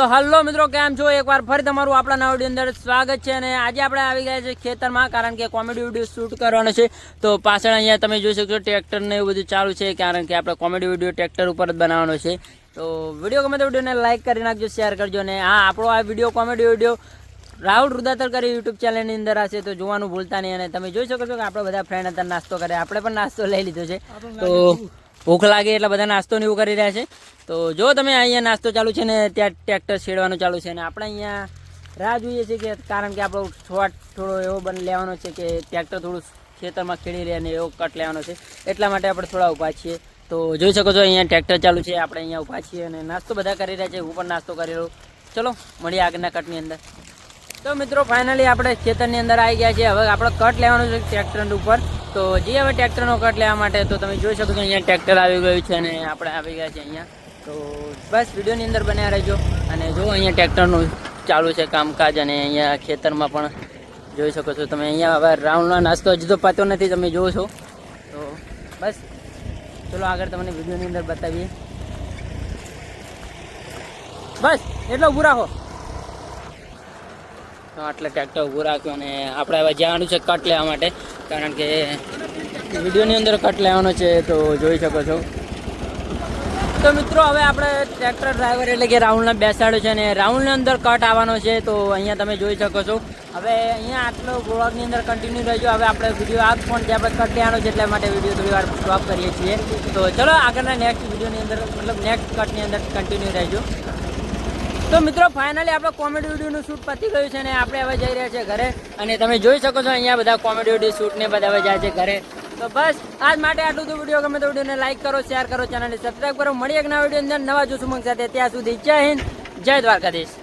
તો હલ્લો મિત્રો કેમ છો? એકવાર ફરી તમારું આપણા નવા વીડિયો અંદર સ્વાગત છે અને આજે આપણે આવી ગયા છે ખેતરમાં કારણ કે કોમેડી વીડિયો શૂટ કરવાનો છે. તો પાછળ અહીંયા તમે જોઈ શકશો ટ્રેક્ટરને એવું બધું ચાલુ છે કારણ કે આપણે કોમેડી વીડિયો ટ્રેક્ટર ઉપર જ બનાવવાનો છે. તો વીડિયો ગમે તો વિડીયોને લાઇક કરી નાખજો શેર કરજો અને હા આપણો આ વીડિયો કોમેડી વીડિયો રાહુલ રુદાતર કરી યુટ્યુબ ચેનલની અંદર હશે તો જોવાનું ભૂલતા નહીં. અને તમે જોઈ શકો છો કે આપણે બધા ફ્રેન્ડ હતા નાસ્તો કરે. આપણે પણ નાસ્તો લઈ લીધો છે. તો ભૂખ લાગે એટલે બધા નાસ્તો ને એવું કરી રહ્યા છે. તો જો તમે અહીંયા નાસ્તો ચાલુ છે ને ત્યાં ટ્રેક્ટર છેડવાનું ચાલુ છે ને આપણે અહીંયા રાહ જોઈએ છીએ કે કારણ કે આપણો શોર્ટ થોડો એવો બન લેવાનો છે કે ટ્રેક્ટર થોડું ખેતરમાં ખેડી રહે ને એવો કટ લેવાનો છે. એટલા માટે આપણે થોડા ઊભા છીએ. તો જોઈ શકો છો અહીંયા ટ્રેક્ટર ચાલુ છે, આપણે અહીંયા ઊભા છીએ અને નાસ્તો બધા કરી રહ્યા છે, હું પણ નાસ્તો કરી રહ્યો. ચલો, મળીએ આગળના કટની અંદર. તો મિત્રો ફાઇનલી આપણે ખેતરની અંદર આવી ગયા છે હવે આપણે કટ લેવાનું છે ટ્રેક્ટર ઉપર. તો જે હવે ટ્રેક્ટરનો કટ લેવા માટે તો તમે જોઈ શકો છો અહીંયા ટ્રેક્ટર આવી ગયું છે અને આપણે આવી ગયા છે અહીંયા. તો બસ વિડીયોની અંદર બન્યા રહેજો અને જો અહીંયા ટ્રેક્ટરનું ચાલુ છે કામકાજ અને અહીંયા ખેતરમાં પણ જોઈ શકો છો તમે અહીંયા હવે રાઉન્ડનો નાસ્તો હજી તો પાતો નથી, તમે જોવો છો. તો બસ, ચલો આગળ તમને વિડીયોની અંદર બતાવીએ. બસ, એટલો બુરા રાખો. તો આટલે ટ્રેક્ટર ઊભું રાખ્યું અને આપણે હવે જવાનું છે કટ લેવા માટે. કારણ કે વિડીયોની અંદર કટ લેવાનો છે તો જોઈ શકો છો. તો મિત્રો, હવે આપણે ટ્રેક્ટર ડ્રાઈવર એટલે કે રાઉન્ડને બેસાડ્યો છે અને રાઉન્ડની અંદર કટ આવવાનો છે તો અહીંયા તમે જોઈ શકો છો. હવે અહીંયા આટલો બ્લોગની અંદર કન્ટિન્યુ રહેજો હવે આપણે વીડિયો આ ફોન જે આપણે કટ લેવાનો છે, એટલા માટે વીડિયો થોડી વાર સ્ટોપ કરીએ છીએ. તો ચલો આગળના નેક્સ્ટ વિડીયોની અંદર, મતલબ નેક્સ્ટ કટની અંદર કન્ટિન્યુ રહેજો તો મિત્રો ફાઇનલી આપણે કોમેડી વિડીયોનું શૂટ પતી ગયું છે ને આપણે હવે જઈ રહ્યા છે ઘરે. અને તમે જોઈ શકો છો, અહીંયા બધા કોમેડી વીડિયો શૂટ ને બધા હવે જાય છે ઘરે. તો બસ, આજ માટે આટલું તો વીડિયો ગમે તો વિડીયોને લાઈક કરો શેર કરો, ચેનલને સબસ્ક્રાઈબ કરો. મળી એક નવા વીડિયો અંદર. નવા જોશું મંગ સાથે. ત્યાં સુધી જય હિન્દ, જય દ્વારકાધીશ.